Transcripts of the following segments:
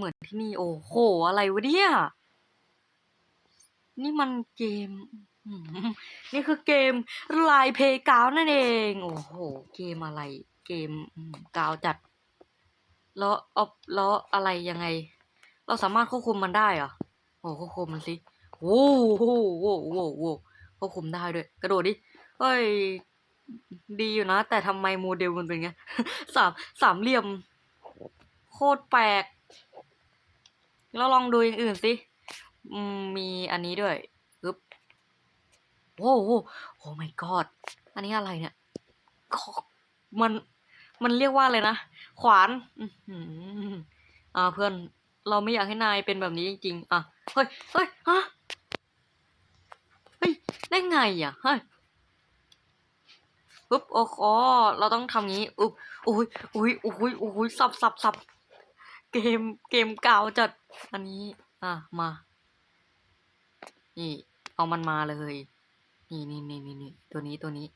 เหมือนที่นี่โอ้โห อะไรวะเนี่ย นี่มันเกม นี่คือเกมลายเพกาวนั่นเอง โอ้โห เกมอะไร เกมกาวจัด แล้วเอาแล้วอะไรยังไง เราสามารถควบคุมมันได้เหรอ โอ้ควบคุมมันสิโว้โหโว้โหโว้โหควบคุมได้ด้วย กระโดดดิ เฮ้ย ดีอยู่นะ แต่ทำไมโมเดลมันเป็นไง สามสามเหลี่ยม โคตรแปลก แล้วลองดูอย่างอื่นสิมีอันนี้ด้วยปึ๊บโว้โหโอ้ my god อันนี้อะไรเนี่ย มัน มันเรียกว่าอะไรนะ ขวานอ่าเพื่อน เราไม่อยากให้นายเป็นแบบนี้จริงๆ อะ เฮ้ย เฮ้ย ฮะ เฮ้ย ได้ไงอะ เฮ้ยปึ๊บ โอ้โหเราต้องทำงี้อุ๊บอุ้ยอุ้ยอุ้ยอุ้ยสับสับสับ เกมเกมเก่าจัดอันนี้ อะมา นี่ เอามันมาเลย นี่นี่นี่นี่นี่ตัวนี้ตัวนี้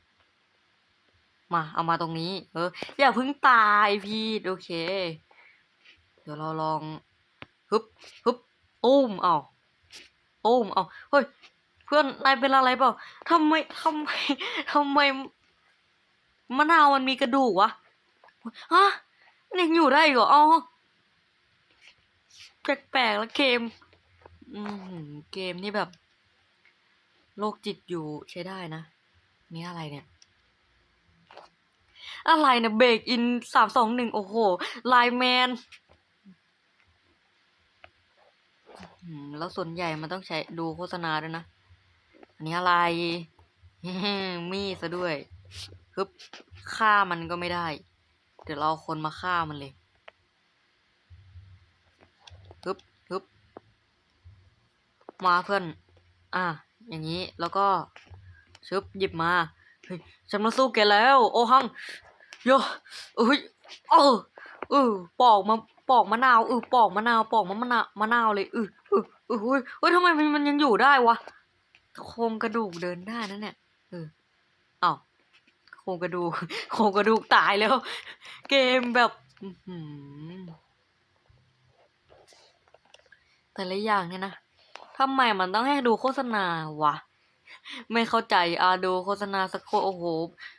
มา เอามาตรงนี้ เออ อย่าเพิ่งตายพี่โอเค เดี๋ยวเราลองฮึบฮึบตุ้มเอาตุ้มเอาเฮ้ย เพื่อนนายเป็นอะไรเปล่าทำไมทำไมทำไมมะนาวมันมีกระดูกวะฮะยังอยู่ได้อีกเหรออ๋อ แปลกๆแล้วเกม อืมเกมนี่แบบโรคจิตอยู่ใช้ได้นะ นี่อะไรเนี่ย อะไรเนี่ยเบรกอินสามสองหนึ่งโอ้โหไลแมนแล้วส่วนใหญ่มันต้องใช้ดูโฆษณาด้วยนะ อันนี้อะไร มีซะด้วยฮึบฆ่ามันก็ไม่ได้ เดี๋ยวเราคนมาฆ่ามันเลย ฮึบฮึบมาเพื่อน อะ อย่างนี้ แล้วก็ชึบหยิบมา เฮ้ย ฉันมาสู้แกแล้ว โอหัง โยเอ้ยเออเออปอกมา ปอกมะนาวเออปอกมะนาว ปอกมะมะนาว มะนาวเลยเออเออเออเฮ้ยเฮ้ยทำไมมันมันยังอยู่ได้วะ โครงกระดูกเดินได้นั่นเนี่ยเอออ้าวโครงกระดูก โครงกระดูกตายแล้ว เกมแบบ อือหือ แต่ละอย่างเนี่ยนะทำไมมันต้องให้ดูโฆษณาวะ ไม่เข้าใจอะดูโฆษณาสักโคโอ้โห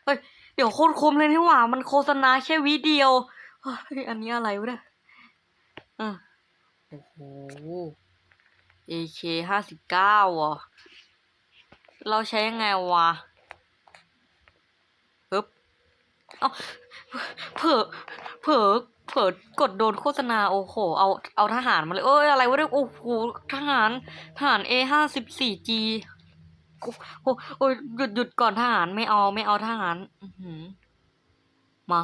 เฮ้ยเดี๋ยวโคตรคมเลยนี่หว่า มันโฆษณาแค่วิดียวเฮ้ยอันนี้อะไรวะเนี่ยอะโอ้โห AK ห้าสิบเก้าอะเราใช้ยังไงวะปึ๊บ เอาเผลอเผลอ ผลอกดโดนโฆษณาโอ้โห เอาเอาทหารมาเลย เอ้ยอะไรวะเนี่ยโอ้โหทหารทหาร A ห้าสิบสี่ G โอ้โหโอ้ยหยุดหยุดก่อนทหารไม่เอาไม่เอาทหารมา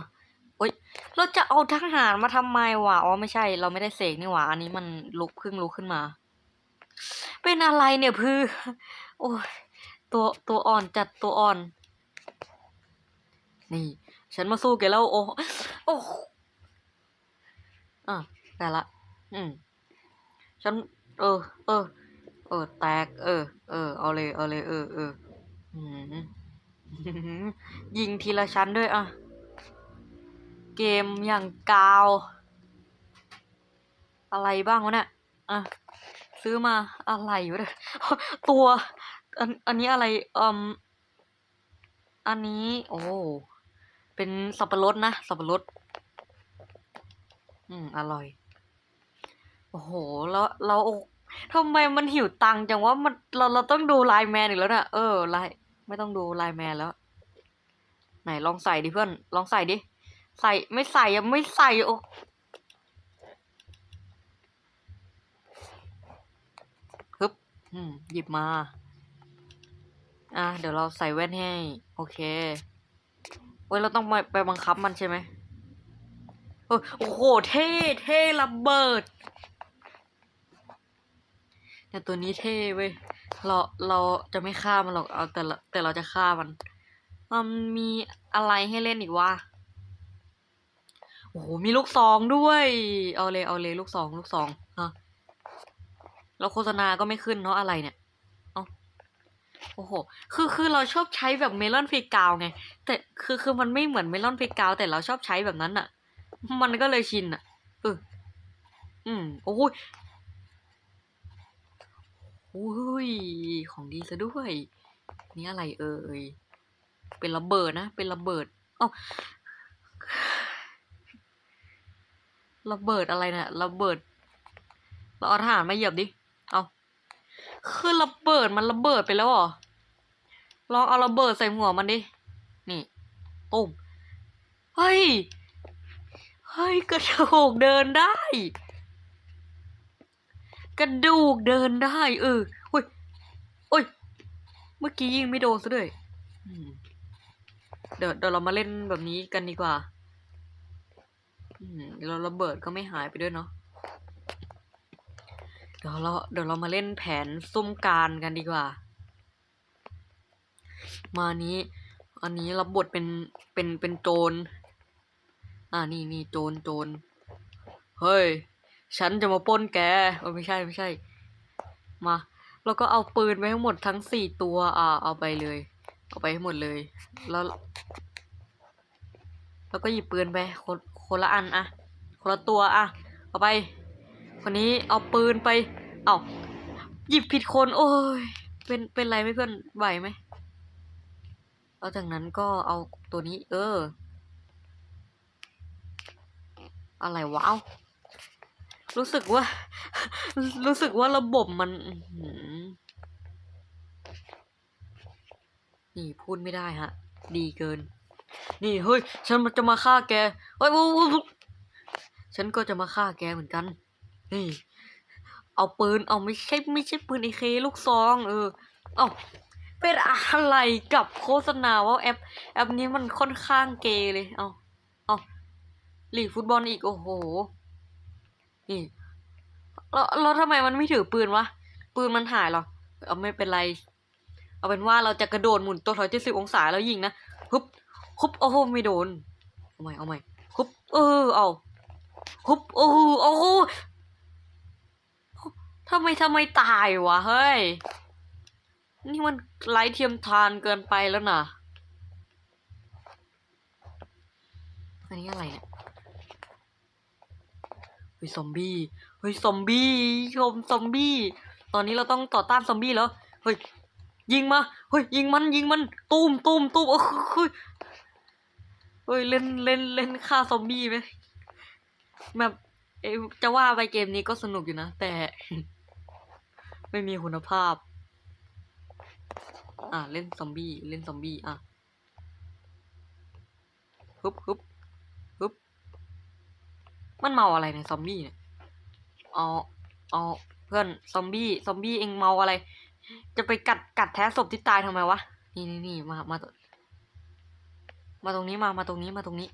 โอ้ยเราจะเอาทหารมาทำไมวะอ๋อไม่ใช่ เราไม่ได้เสกนี่หว่า อันนี้มันลุกเพิ่งลุกขึ้นมา เป็นอะไรเนี่ยพือ โอ้ยตัวตัวอ่อนจัดตัวอ่อน นี่ ฉันมาสู้แกแล้วโอ้โอ้ อะแต่ละ อืม ฉัน เออ เออ เออ แตก เออ เออ เอาเลย เอาเลย เออ เอออืมยิงทีละชั้นด้วยอะ เกมอย่างกาว อะไรบ้างวะเนี่ย อะ ซื้อมาอะไรอยู่เนี่ยตัว อัน อันนี้อะไรอืมอันนี้ โอ้ เป็นสับปะรดนะ สับปะรด อืม อร่อย โอ้โห แล้วเราทำไมมันหิวตังจังว่ามันเราเราต้องดูไลน์แมนอีกแล้วนะเออไลน์ไม่ต้องดูไลน์แมนแล้ว ไหนลองใส่ดิเพื่อน ลองใส่ดิ ใส่ไม่ใส่ยังไม่ใส่โอ้ฮึบอืม หยิบมา อะเดี๋ยวเราใส่แว่นให้ โอเคเว้ยเราต้องไปไปบังคับมันใช่ไหม โอ้โห เท่เท่ระเบิด แต่ตัวนี้เท่เว้ย เราเราจะไม่ฆ่ามันหรอก เอาแต่แต่เราจะฆ่ามัน มันมีอะไรให้เล่นอีกวะ โอ้โห มีลูกซองด้วย เอาเลยเอาเลยลูกซองลูกซองฮะแล้วโฆษณาก็ไม่ขึ้นเนาะอะไรเนี่ยเอาโอ้โห คือคือเราชอบใช้แบบเมลอนเพกาวไง แต่คือคือมันไม่เหมือนเมลอนเพกาวแต่เราชอบใช้แบบนั้นอะ มันก็เลยชินอะเอออืมโอ้ยโอ้ย ของดีซะด้วย นี่อะไรเอ่ย เป็นระเบิดนะ เป็นระเบิดเอาระเบิดอะไรเนี่ยระเบิด เราเอาทหารมาเหยียบดิ เอาคือระเบิดมันระเบิดไปแล้วหรอ ลองเอาระเบิดใส่หัวมันดิ นี่ตุ้มเฮ้ย เฮ้ยกระดูกเดินได้ กระดูกเดินได้ เอออุ้ยอุ้ย เมื่อกี้ยิงไม่โดนซะด้วยเดี๋ยวเดี๋ยวเรามาเล่นแบบนี้กันดีกว่าเราระเบิดก็ไม่หายไปด้วยเนาะเดี๋ยวเราเดี๋ยวเรามาเล่นแผนซุ่มการกันดีกว่า มานี้ อันนี้รับบทเป็นเป็นเป็นโจร อ่านี่นี่โจรโจรเฮ้ย ฉันจะมาป้นแกเออไม่ใช่ไม่ใช่ มาแล้วก็เอาปืนไปให้งหมดทั้งสี่ตัว อ่า เอาไปเลย เอาไปให้หมดเลย แล้ว แล้วก็หยิบปืนไปคนคนละอันอะคนละตัวอะเอาไป คนนี้เอาปืนไป เอาหยิบผิดคน โอ้ย เป็นเป็นไรไหมเพื่อนไหวไหมแล้วจากนั้นก็เอาตัวนี้ เออ อะไรวะเอ้ารู้สึกว่า รู้สึกว่าระบบมันนี่พูดไม่ได้ฮะ ดีเกิน นี่เฮ้ยฉันมันจะมาฆ่าแกเฮ้ยฉันก็จะมาฆ่าแกเหมือนกัน นี่ เอาปืนเอาไม่ใช่ไม่ใช่ปืนไอเคลูกซอง เออ เอาเป็นอะไรกับโฆษณาว่าแอปแอปนี้มันค่อนข้างเกยเลย เอาเอา ลีกฟุตบอลอีก โอ้โห นี่แล้วแล้วทำไมมันไม่ถือปืนวะ ปืนมันหายหรอ เอาไม่เป็นไร เอาเป็นว่าเราจะกระโดดหมุนตัวถอยเจ็ดสิบองศาแล้วยิงนะฮึบฮึบโอ้โหไม่โดน เอาใหม่เอาใหม่ฮึบเออเอาฮึบโอ้โหโอ้โหทำไมทำไมตายวะเฮ้ย นี่มันไร้เทียมทานเกินไปแล้วนะอันนี้อะไรเนี่ย ฮ้ยซอมบี้เฮ้ยซอมบี้ชมซอมบี้ ตอนนี้เราต้องต่อต้านซอมบี้แล้วเฮ้ยยิงมาเฮ้ยยิงมันยิงมันตูมตูมตูมเออเฮ้ยเฮ้ยเล่นเล่นเล่นฆ่าซอมบี้ไหมแบบเอจะว่าไปเกมนี้ก็สนุกอยู่นะ แต่ ไม่มีคุณภาพ อะเล่นซอมบี้เล่นซอมบี้อะฮึบฮึบ มันเมาอะไรในยซอมบี้เนี่ยเอาเอาเพื่อนซอมบี้ซอมบี้เองเมาอะไร จะไปกัดกัดแท้ศพที่ตายทำไมวะนี่นี่นี่มามามาตรงนี้มามาตรงนี้มาตรงนี้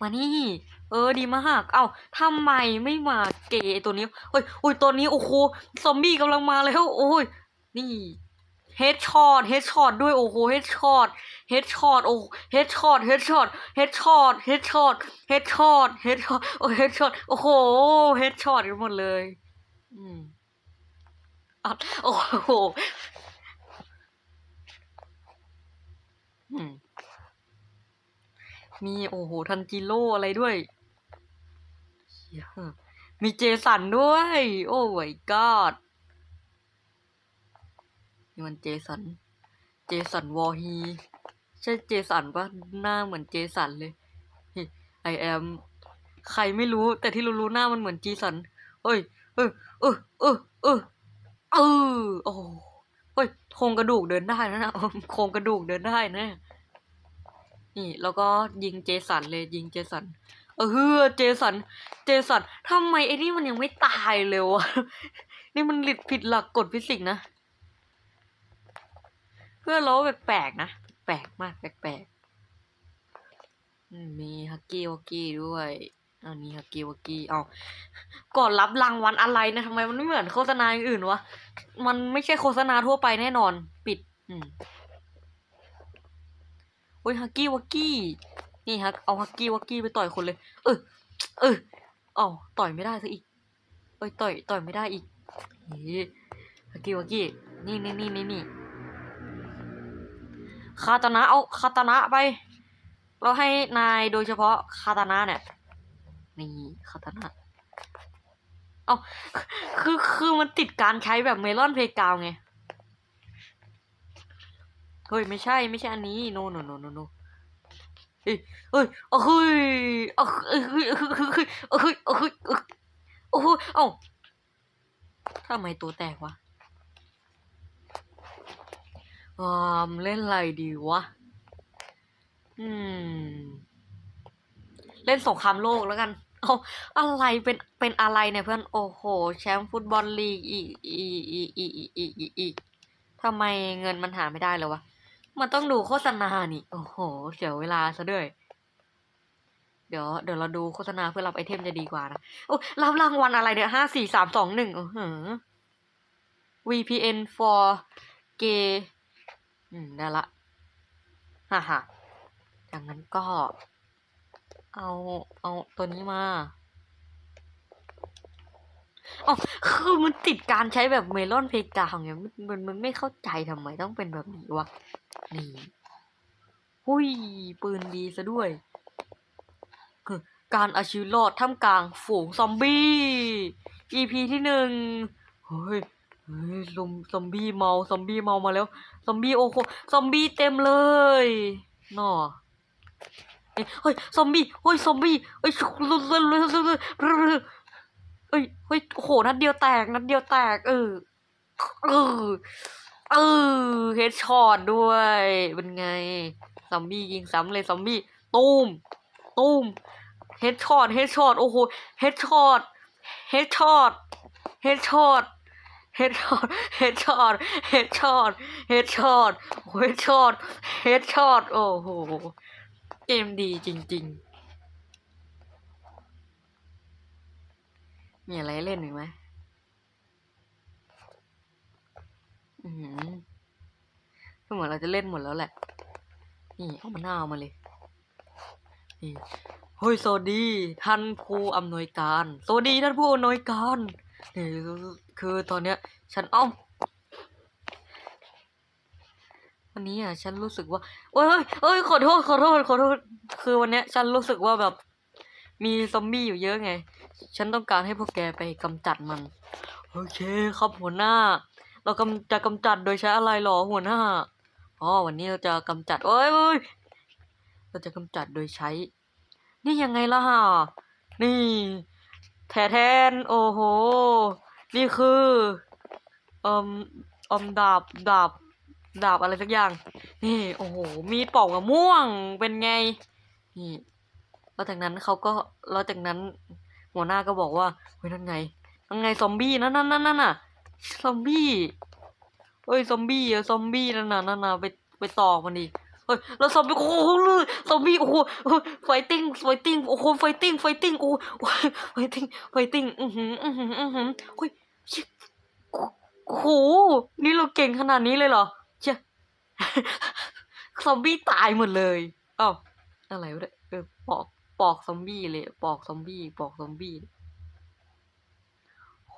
มานี่ เออดีมาก เอ้าทำไมไม่มาเกยตัวนี้เฮ้ยโอ้ยตัวนี้โอ้โหซอมบี้กำลังมาแล้ว โอ้ยนี่ เฮดช็อต เฮดช็อตด้วย โอ้โห เฮดช็อต เฮดช็อต โอ้ เฮดช็อต เฮดช็อต เฮดช็อต เฮดช็อต เฮดช็อต เฮดช็อต โอ้ เฮดช็อต โอ้โห เฮดช็อตกันหมดเลย อืมอะโอ้โห อืม มีโอ้โห ทันจิโร่อะไรด้วยเฮียมีเจสันด้วย โอ้ my god นี่มันเจสัน เจสันวอฮี ใช่เจสันปะหน้าเหมือนเจสันเลยไอแอม ใครไม่รู้ แต่ที่รู้รู้ๆหน้ามันเหมือนจีสันเอ้ย เออเออเออเออเออโอ้เฮ้ยโครงกระดูกเดินได้นะนะโครงกระดูกเดินได้นะ นี่ แล้วก็ยิงเจสันเลยยิงเจสัน เออเฮ้อเจสัน เจสันทำไมไอ้นี่มันยังไม่ตายเลยวะ นี่มันหลิดผิดหลักกฎฟิสิกส์นะ เพื่อนเราแปลกๆนะ แปลกมากแปลกๆมีฮักกี้วักกี้ด้วยอันนี้ฮักกี้วักกี้เอาก่อนรับรางวัลอะไรนะทำไมมันไม่เหมือนโฆษณาอย่างอื่นวะมันไม่ใช่โฆษณาทั่วไปแน่นอน ปิด อืมโอ้ยฮักกี้วักกี้นี่ฮักเอาฮักกี้วักกี้ไปต่อยคนเลย เออเออเอาต่อยไม่ได้ซะอีกเอ้ยต่อยต่อยไม่ได้อีกเฮ้ฮักกี้วักกี้นี่นี่นี่นี่นี่ คาตานะเอาคาตานะไป เราให้นายโดยเฉพาะคาตานะเนี่ยนี่คาตานะเอาคือคือมันติดการใช้แบบเมลอนเพลกาวไงเฮ้ยไม่ใช่ไม่ใช่อันนี้โนโนโนโนโนเฮ้ยเฮ้ยเอ้ยเอ้ยเอ้ยเอ้ยเอ้ยเอ้ยเอ้ยเอ้ยเอ้ยโอ้โหเอ้าทำไมตัวแตกวะ ความเล่นอะไรดีวะ อืม เล่นสงครามโลกแล้วกัน เอาอะไรเป็นเป็นอะไรเนี่ยเพื่อน โอ้โห แชมป์ฟุตบอลลีกอีกอีกอีกอีกอีกอีกอีกทำไมเงินมันหาไม่ได้เลยวะ มันต้องดูโฆษณานี่ โอ้โห เสียเวลาซะด้วย เดี๋ยวเดี๋ยวเราดูโฆษณาเพื่อรับไอเทมจะดีกว่านะ โอ้รับรางวัลอะไรเนี่ยห้าสี่สามสองหนึ่งโอ้โห VPN for gay อืม ได้ละฮ่าฮ่าจากนั้นก็ เอา เอาตัวนี้มาเอาคือมันติดการใช้แบบเมลอนเพกาของเนี่ยมันมันไม่เข้าใจทำไมต้องเป็นแบบนี้วะ นี่ หุยปืนดีซะด้วย คือการอาชีวรอดท่ามกลางฝูงซอมบี้ EP ที่หนึ่ง เฮ้ย ฮ้ยซอมซอมบี้เมาซอมบี้เมามาแล้วซอมบี้โอ้โหซอมบี้เต็มเลยน่อเอ้ยเฮ้ยซอมบี้เฮ้ยซอมบี้เฮ้ยเอ้ยเฮ้ยโอ้โหนัดเดียวแตกนัดเดียวแตก เออเออเออเฮดช็อตด้วยเป็นไงซอมบี้ยิงซ้ำเลยซอมบี้ตูมตูมเฮดช็อตเฮดช็อตโอ้โหเฮดช็อตเฮดช็อตเฮดช็อต ฮดช็อตเฮดช็อตเฮดช็อตเฮดช็อตเฮดช็อตเฮดช็อตโอ้โห เกมดีจริง ๆ มีอะไรเล่นอีกไหมอือหือก็เหมือนเราจะเล่นหมดแล้วแหละ นี่เอามาหน้าเอามาเลยนี่เฮ้ยสวัสดี ท่านผู้อำนวยการ สวัสดีท่านผู้อำนวยการ นี่คือตอนเนี้ย ฉันเอ้อมวันนี้อะฉันรู้สึกว่าเอ้ยเอ้ยขอโทษขอโทษขอโทษคือวันเนี้ย ฉันรู้สึกว่าแบบ มีซอมบี้อยู่เยอะไง ฉันต้องการให้พวกแกไปกำจัดมัน โอเคครับหัวหน้า เรากำจะกำจัดโดยใช้อะไรหรอหัวหน้าอ๋อวันนี้เราจะกำจัดโอ้ยโอ้ยเราจะกำจัดโดยใช้ นี่ยังไงล่ะฮะนี่แทแทนโอ้โห นี่คือเอ่มเอ่มดาบดาบดาบอะไรสักอย่าง นี่ โอ้โห มีปอกมะม่วงเป็นไง นี่แล้วจากนั้นเขาก็แล้วจากนั้น หัวหน้าก็บอกว่าเฮ้ยนั่นไงนั่นไงซอมบี้นั่นนั่นนั่นนั่นน่ะซอมบี้เฮ้ยซอมบี้อะซอมบี้นั่นน่ะนั่นน่ะไปไปตอกมันดิเฮ้ยแล้วซอมบี้โอ้โหซอมบี้โอ้โหไฟติ้งไฟติ้งโอ้โหไฟติ้งไฟติ้งโอ้โหไฟติ้งไฟติ้งอือหืออือหืออือหือเฮ้ย โห นี่เราเก่งขนาดนี้เลยเหรอเชี่ยซอมบี้ตายหมดเลยอ้าวอะไรวะเนี่ยเออปอกปอกซอมบี้เลย ปอกซอมบี้ ปอกซอมบี้ โห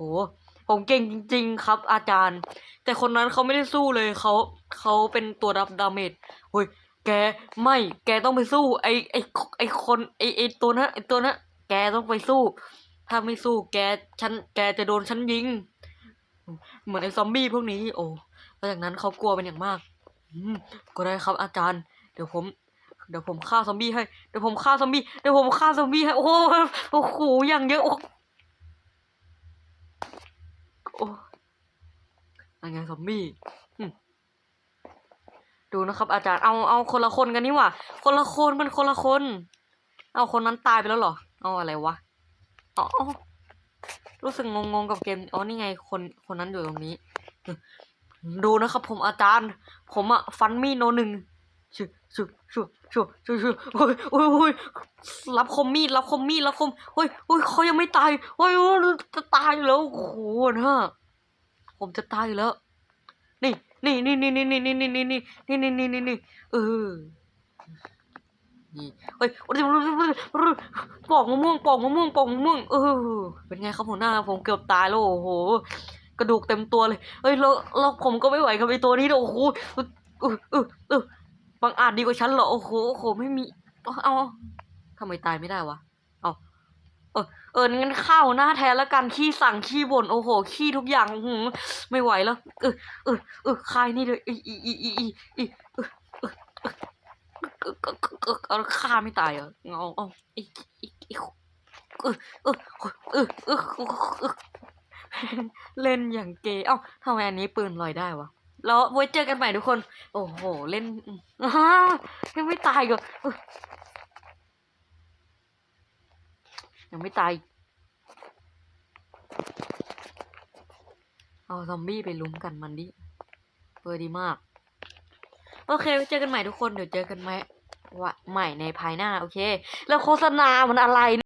ผมเก่งจริง ๆ ครับ อาจารย์ แต่คนนั้นเขาไม่ได้สู้เลย เขาเขาเป็นตัวรับดาเมจเฮ้ย แกไม่ แกต้องไปสู้ ไอไอไอคนไอไอตัวนั้นไอตัวนั้นแกต้องไปสู้ ถ้าไม่สู้แกฉันแกจะโดนฉันยิง เหมือนไอซอมบี้พวกนี้ โอ้แล้วจากนั้นเขากลัวเป็นอย่างมากก็ได้ครับอาจารย์ เดี๋ยวผม เดี๋ยวผมฆ่าซอมบี้ให้ เดี๋ยวผมฆ่าซอมบี้ เดี๋ยวผมฆ่าซอมบี้ให้ โอ้โหอ้โห อย่างเยอะ โอ้โอ้ยังไงซอมบี้ดูนะครับ อาจารย์ เอา เอาคนละคนกันนี่หว่า คนละคนมันคนละคน เอาคนนั้นตายไปแล้วเหรอ เอาอะไรวะ อ๋อรู้สึกงงๆกับเกม อ๋อ นี่ไง คนคนนั้นอยู่ตรงนี้ ดูนะครับผมอาจารย์ ผมอะฟันมีดโนหนึ่งชุชุชุชุชุชุโอ้ยโอ้ยโอ้ยรับคมมีด รับคมมีด รับคมโอ้ยโอ้ยเขายังไม่ตายโอ้ยโอ้ยจะตายแล้วโอ้โหนะผมจะตายแล้ว นี่ นี่นี่นี่นี่นี่นี่นี่นี่นี่นี่นี่นี่เออ นี่เฮ้ยปอกมะม่วงปอกมะม่วงปอกมะม่วง เออ เป็นไงครับหัวหน้า ผมเกือบตายแล้วโอ้โห กระดูกเต็มตัวเลย เฮ้ยแล้วแล้วผมก็ไม่ไหวกับไอ้ตัวนี้โอ้โหเออเออเออเอบางอาจดีกว่าฉันเหรอ โอ้โห โอ้โห ไม่มี เอาทำไมตายไม่ได้วะ เอาเออ เอองั้นข้าวหน้าแทนแล้วกันขี้สั่งขี้บ่นโอ้โห ขี้ทุกอย่างอื้อหืไม่ไหวแล้ว เออ เออ เออคายนี่เลยอีอีอีอีอีอีเออเออเออ เออเออเออเอาฆ่าไม่ตายเหรอเอาเอาอีอีอีเออเออเออเออเออเล่นอย่างเกย์เอ้าทำไมอันนี้ปืนลอยได้วะแล้วไว้เจอกันใหม่ทุกคน โอ้โห เล่นอ้ายังไม่ตายก็ยังไม่ตาย เอาซอมบี้ไปลุ้มกันมันดิเบอร์ดีมาก โอเคไว้เจอกันใหม่ทุกคน เดี๋ยวเจอกันใหม ใหม่ในภายหน้า โอเค แล้วโฆษณามันอะไร